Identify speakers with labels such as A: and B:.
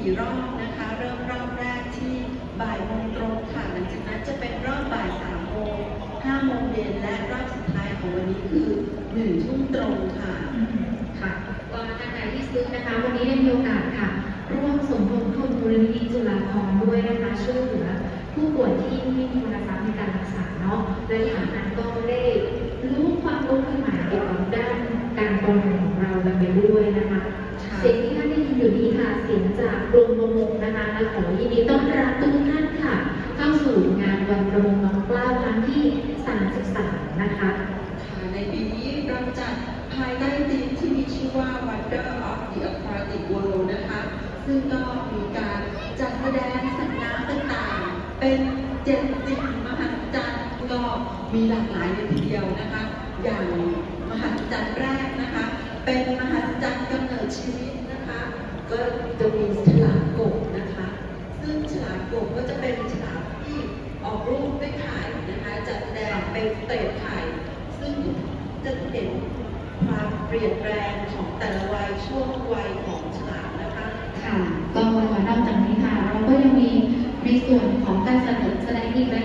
A: 4 รอบนะคะ เริ่มรอบแรกที่บ่ายโมงตรงค่ะ หลังจากนั้นจะเป็นรอบบ่าย3โมง5โมงเย็นและรอบสุดท้ายของวันนี้คือ1ทุ่มตรงค่ะ
B: ค่ะก็ท่านใดที่ซื้อนะคะ วันนี้ได้มีโอกาสค่ะ ร่วมสมทบทุนมูลนิธิจุฬาภรณ์ด้วยนะคะช่วยเหลือผู้ป่วยที่ไม่มีทุนทรัพย์ในการรักษาเนาะและอย่างนั้นก็ได้รู้ความรู้ใหม่ๆเกี่ยวกับด้านการประมงของเรากันไปด้วยนะคะ
A: ค่ะ
B: เสียงที่ท่านได้ยินอยู่นี้ค่ะเสียง จากกรมประมงนะคะและขอยินดีต้อนรับทุกท่านค่ะ เข้าสู่งานวันประมงน้องกล้าครั้งที่ 33 นะคะ
A: ค่ะในปีนี้เราจัดภายใต้ธีมที่มีชื่อว่า Wonder of the Aquatic World นะคะ ซึ่งก็มีการจัดแสดงสัตว์น้ำต่างๆ เป็นเจ็ดสิ่งมหัศจรรย์ก็มีหลากหลายเลยทีเดียวนะคะ อย่างมหัศจรรย์แรกนะคะ เป็นมหัศจรรย์กำเนิดชีวิตนะคะ ก็จะมี มก็จะเป็นฉากที่ออกรูปด้วยไข่นะคะจัดแสดงเป็นสเตจไข่ซึ่งจะเห็นความเปลี่ยนแปลงของแต่ละวัยช่วงวัยของฉลามนะคะ
B: ค่ะก็นอกจากนี้ค่ะ เราก็ยังมีในส่วนของการเสนอแสดงอีกหลาย